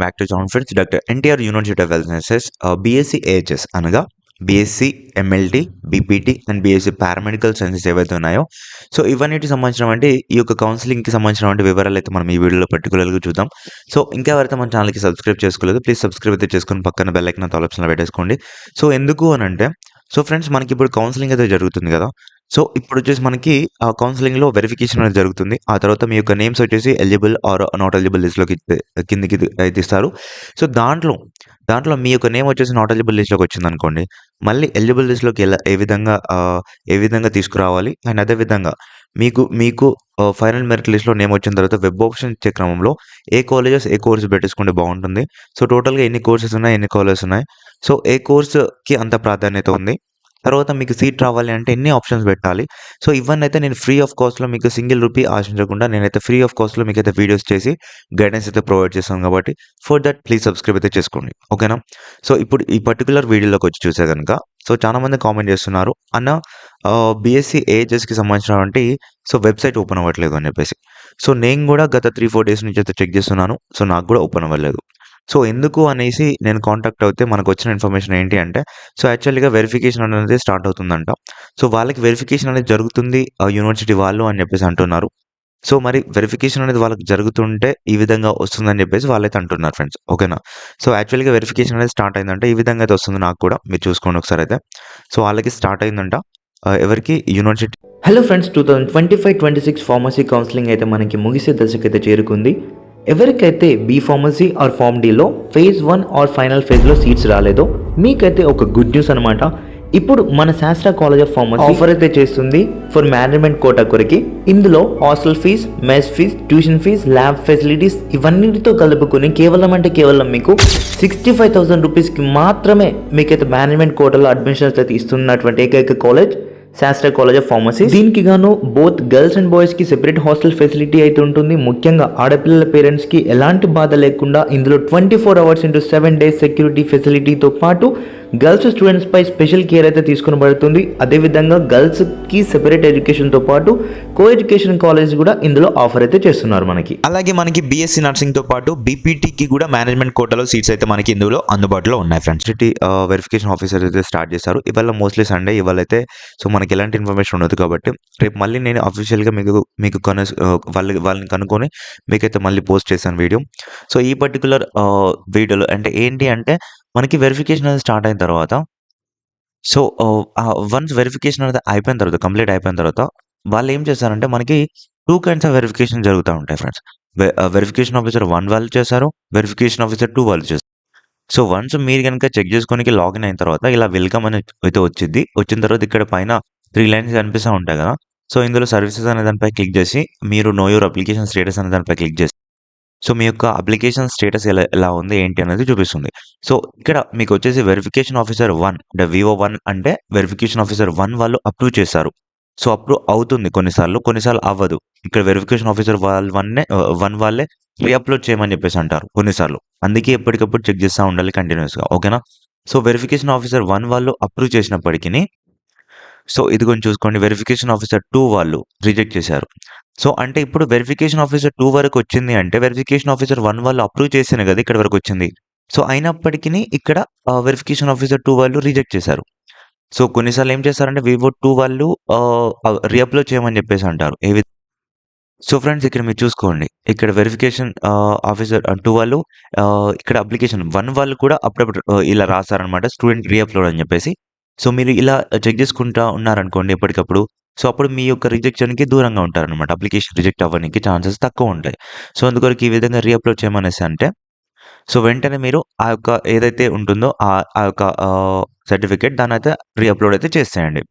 Back to John friends doctor NTR university of wellnesses BSc AHS అనగా BSc MLT BPT and BSc paramedical sciences ఏవైతే ఉన్నాయో. So ఇవన్నిటికి సంబంధించిన అంటే ఈ యొక్క కౌన్సిలింగ్కి సంబంధించిన అంటే వివరాలు అయితే మనం ఈ వీడియోలో పర్టికులర్గా చూద్దాం. సో ఇంకా ఎవరైతే మన ఛానల్కి సబ్స్క్రైబ్ చేసుకోలేదు ప్లీజ్ సబ్స్క్రైబ్ అయితే చేసుకొని పక్కన బెల్ ఐకన్ ఆల్ ఆప్షన్లో పెట్టేసుకోండి సో ఎందుకు అని అంటే సో ఫ్రెండ్స్ మనకి ఇప్పుడు కౌన్సిలింగ్ అయితే జరుగుతుంది కదా. సో ఇప్పుడు వచ్చేసి మనకి ఆ కౌన్సిలింగ్లో వెరిఫికేషన్ అనేది జరుగుతుంది. ఆ తర్వాత మీ యొక్క నేమ్స్ వచ్చేసి ఎలిజిబుల్ ఆర్ నాట్ ఎలిజిబుల్ లిస్ట్లోకి కిందికి అయితే ఇస్తారు సో దాంట్లో దాంట్లో మీ యొక్క నేమ్ వచ్చేసి నాట్ ఎలిజిబుల్ లిస్ట్లోకి వచ్చింది అనుకోండి. మళ్ళీ ఎలిజిబుల్ లిస్ట్లోకి ఎలా ఏ విధంగా ఏ విధంగా తీసుకురావాలి? అండ్ అదే విధంగా మీకు మీకు ఫైనల్ మెరిట్ లిస్ట్లో నేమ్ వచ్చిన తర్వాత వెబ్ ఆప్షన్ ఇచ్చే క్రమంలో ఏ కాలేజెస్ ఏ కోర్స్ పెట్టేసుకుంటే బాగుంటుంది? సో టోటల్గా ఎన్ని కోర్సెస్ ఉన్నాయి ఎన్ని కాలేజెస్ ఉన్నాయి? సో ఏ కోర్స్కి అంత ప్రాధాన్యత ఉంది? తర్వాత మీకు సీట్ రావాలి అంటే ఎన్ని ఆప్షన్స్ పెట్టాలి. సో ఇవన్నీ అయితే నేను ఫ్రీ ఆఫ్ కాస్ట్లో మీకు సింగిల్ రూపీ ఆశించకుండా నేనైతే ఫ్రీ ఆఫ్ కాస్ట్లో మీకు అయితే వీడియోస్ చేసి గైడెన్స్ అయితే ప్రొవైడ్ చేస్తాను కాబట్టి ఫర్ దట్ ప్లీజ్ సబ్స్క్రైబ్ అయితే చేసుకోండి. ఓకేనా సో ఇప్పుడు ఈ పర్టికులర్ వీడియోలోకి వచ్చి చూసే కనుక సో చాలా మంది కామెంట్ చేస్తున్నారు. అన్న బీఎస్సీ ఏజెస్కి సంబంధించినటువంటి సో వెబ్సైట్ ఓపెన్ అవ్వట్లేదు అని చెప్పేసి. సో నేను కూడా గత త్రీ ఫోర్ డేస్ నుంచి అయితే చెక్ చేస్తున్నాను. సో నాకు కూడా ఓపెన్ అవ్వలేదు. సో ఎందుకు అనేసి నేను కాంటాక్ట్ అవుతే మనకు వచ్చిన ఇన్ఫర్మేషన్ ఏంటి అంటే సో యాక్చువల్గా వెరిఫికేషన్ అనేది స్టార్ట్ అవుతుందంట. సో వాళ్ళకి వెరిఫికేషన్ అనేది జరుగుతుంది ఆ యూనివర్సిటీ వాళ్ళు అని చెప్పేసి అంటున్నారు. సో మరి వెరిఫికేషన్ అనేది వాళ్ళకి జరుగుతుంటే ఈ విధంగా వస్తుందని చెప్పేసి వాళ్ళైతే అంటున్నారు ఫ్రెండ్స్ ఓకేనా సో యాక్చువల్గా వెరిఫికేషన్ అనేది స్టార్ట్ అయిందంటే ఈ విధంగా అయితే వస్తుంది నాకు కూడా మీరు చూసుకోండి ఒకసారి అయితే. సో వాళ్ళకి స్టార్ట్ అయిందంట ఎవరికి? University hello friends two thousand twenty five twenty six pharmacy counselling అయితే మనకి ముగిసే దశకైతే చేరుకుంది. ఎవరికైతే బీ ఫార్మసీ ఆర్ ఫార్మ్ డీలో ఫేజ్ వన్ ఆర్ ఫైనల్ ఫేజ్లో సీట్స్ రాలేదో మీకైతే ఒక గుడ్ న్యూస్ అనమాట ఇప్పుడు మన శాస్త్ర కాలేజ్ ఆఫ్ ఫార్మసీ ఆఫర్ అయితే చేస్తుంది ఫర్ మేనేజ్మెంట్ కోటా కొరకి. ఇందులో hostel fees mess fees tuition fees lab facilities ఇవన్నిటితో కలుపుకొని కేవలం అంటే కేవలం మీకు సిక్స్టీ ఫైవ్ థౌసండ్ రూపీస్కి మాత్రమే మీకైతే మేనేజ్మెంట్ కోటాలో అడ్మిషన్స్ అయితే ఇస్తున్నటువంటి ఏకైక కాలేజ్ శాస్త్ర కాలేజ్ ఆఫ్ ఫార్మసీ దీనికి గాను బోత్ గర్ల్స్ అండ్ బాయ్స్కి సెపరేట్ హాస్టల్ ఫెసిలిటీ అయితే ఉంటుంది. ముఖ్యంగా ఆడపిల్లల పేరెంట్స్కి ఎలాంటి బాధ లేకుండా ఇందులో twenty four hours into seven days security ఫెసిలిటీతో పాటు గర్ల్స్ స్టూడెంట్స్ పై స్పెషల్ కేర్ అయితే తీసుకుని పడుతుంది అదేవిధంగా గర్ల్స్కి సెపరేట్ ఎడ్యుకేషన్తో పాటు కో ఎడ్యుకేషన్ కాలేజ్ కూడా ఇందులో ఆఫర్ అయితే చేస్తున్నారు మనకి. అలాగే మనకి బీఎస్సీ నర్సింగ్తో పాటు బీపీటీకి కూడా మేనేజ్మెంట్ కోటాలో సీట్స్ అయితే మనకి ఇందులో అందుబాటులో ఉన్నాయి ఫ్రెండ్స్. సిటీ వెరిఫికేషన్ ఆఫీసర్ అయితే స్టార్ట్ చేశారు. ఇవాళ మోస్ట్లీ సండే ఇవాళ అయితే సో మనకి ఎలాంటి ఇన్ఫర్మేషన్ ఉండదు కాబట్టి రేపు మళ్ళీ నేను అఫీషియల్గా మీకు మీకు కను వాళ్ళకి వాళ్ళని కనుక్కొని మీకైతే మళ్ళీ పోస్ట్ చేశాను వీడియో సో ఈ పర్టికులర్ వీడియోలో అంటే ఏంటి అంటే మనకి వెరిఫికేషన్ అనేది స్టార్ట్ అయిన తర్వాత సో వన్స్ వెరిఫికేషన్ అనేది అయిపోయిన తర్వాత కంప్లీట్ అయిపోయిన తర్వాత వాళ్ళు ఏం చేస్తారంటే మనకి టూ కైండ్స్ ఆఫ్ వెరిఫికేషన్ జరుగుతూ ఉంటాయి ఫ్రెండ్స్ వెరిఫికేషన్ ఆఫీసర్ వన్ వాళ్ళు చేశారు వెరిఫికేషన్ ఆఫీసర్ టూ వాళ్ళు చేస్తారు. సో వన్స్ మీరు కనుక చెక్ చేసుకోనికి లాగిన్ అయిన తర్వాత ఇలా వెల్కమ్ అని అయితే వచ్చింది వచ్చిన తర్వాత ఇక్కడ పైన త్రీ లైన్స్ కనిపిస్తూ ఉంటాయి కదా. సో ఇందులో సర్వీసెస్ అనే దానిపై క్లిక్ చేసి మీరు నో యూర్ అప్లికేషన్ స్టేటస్ అనే దానిపై క్లిక్ చేసి సో మీ యొక్క అప్లికేషన్ స్టేటస్ ఎలా ఎలా ఉంది ఏంటి అనేది చూపిస్తుంది. సో ఇక్కడ మీకు వచ్చేసి వెరిఫికేషన్ ఆఫీసర్ వన్ అంటే వివో వన్ అంటే వెరిఫికేషన్ ఆఫీసర్ వన్ వాళ్ళు అప్రూవ్ చేశారు. సో అప్రూవ్ అవుతుంది కొన్నిసార్లు కొన్నిసార్లు అవ్వదు. ఇక్కడ వెరిఫికేషన్ ఆఫీసర్ వాళ్ళ వన్నే వన్ వాళ్ళే రీఅప్లోడ్ చేయమని చెప్పేసి అంటారు కొన్నిసార్లు. అందుకే ఎప్పటికప్పుడు చెక్ చేస్తూ ఉండాలి కంటిన్యూస్గా ఓకేనా? సో వెరిఫికేషన్ ఆఫీసర్ వన్ వాళ్ళు అప్రూవ్ చేసినప్పటికీ సో ఇది కొంచెం చూసుకోండి వెరిఫికేషన్ ఆఫీసర్ టూ వాళ్ళు రిజెక్ట్ చేశారు. సో అంటే ఇప్పుడు వెరిఫికేషన్ ఆఫీసర్ టూ వరకు వచ్చింది అంటే వెరిఫికేషన్ ఆఫీసర్ వన్ వాళ్ళు అప్రూవ్ చేసిన కదా ఇక్కడ వరకు వచ్చింది. సో అయినప్పటికీ ఇక్కడ వెరిఫికేషన్ ఆఫీసర్ టూ వాళ్ళు రిజెక్ట్ చేశారు. సో కొన్నిసార్లు ఏం చేస్తారంటే వివో టూ వాళ్ళు రీఅప్లోడ్ చేయమని చెప్పేసి అంటారు. ఏ సో ఫ్రెండ్స్ ఇక్కడ మీరు చూసుకోండి. ఇక్కడ వెరిఫికేషన్ ఆఫీసర్ టూ వాళ్ళు ఇక్కడ అప్లికేషన్ వన్ వాళ్ళు కూడా అప్పుడప్పుడు ఇలా రాస్తారనమాట స్టూడెంట్ రీఅప్లోడ్ అని చెప్పేసి. సో మీరు ఇలా చెక్ చేసుకుంటా ఉన్నారనుకోండి ఎప్పటికప్పుడు సో అప్పుడు మీ యొక్క రిజెక్షన్కి దూరంగా ఉంటారనమాట అప్లికేషన్ రిజెక్ట్ అవ్వడానికి ఛాన్సెస్ తక్కువ ఉంటాయి సో అందుకొరకు ఈ విధంగా రీఅప్లోడ్ చేయమనేసి అంటే సో వెంటనే మీరు ఆ యొక్క ఏదైతే ఉంటుందో ఆ ఆ యొక్క సర్టిఫికేట్ దాని అయితే రీఅప్లోడ్ అయితే చేసేయండి.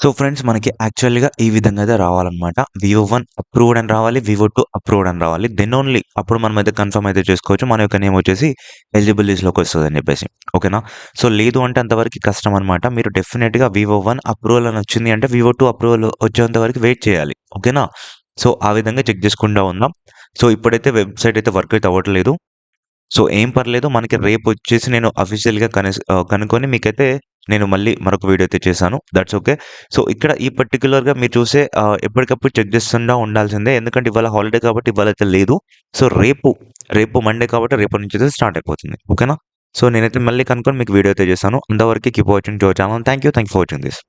సో ఫ్రెండ్స్ మనకి యాక్చువల్‌గా ఈ విధంగా అయితే రావాలన్నమాట. వివో వన్ అప్రూవ్డ్ అని రావాలి. వివో టూ అప్రూవ్డ్ అని రావాలి. దెన్ ఓన్లీ అప్పుడు మనమైతే కన్ఫర్మ్ అయితే చేసుకోవచ్చు. మన యొక్క నేమ్ వచ్చేసి ఎలిజిబుల్ లిస్ట్‌లోకి అని చెప్పేసి. ఓకేనా? సో లేదు అంటే అంతవరకు కష్టం అనమాట. మీరు డెఫినెట్గా వివో వన్ అప్రూవల్ అని వచ్చింది అంటే వివో టూ అప్రూవల్ వచ్చేంత వరకు వెయిట్ చేయాలి. ఓకేనా? సో ఆ విధంగా చెక్ చేసుకుంటా ఉందాం. సో ఇప్పుడైతే వెబ్‌సైట్ అయితే వర్క్ అయితే అవ్వట్లేదు. సో ఏం పర్లేదు. మనకి రేపు వచ్చేసి నేను అఫీషియల్‌గా కనేస్ కనుక్కొని మీకైతే నేను మళ్ళీ మరొక వీడియో అయితే చేశాను దట్స్ ఓకే సో ఇక్కడ ఈ పర్టికులర్గా మీరు చూసే ఎప్పటికప్పుడు చెక్ చేస్తుండా ఉండాల్సిందే. ఎందుకంటే ఇవాళ హాలిడే కాబట్టి ఇవాళ అయితే లేదు. సో రేపు రేపు మండే కాబట్టి రేపు నుంచి అయితే స్టార్ట్ అయిపోతుంది. ఓకేనా సో నేనైతే మళ్ళీ కనుక్కొని మీకు వీడియో అయితే చేస్తాను అంతవరకు keep watching Joe channel thank you thank for watching this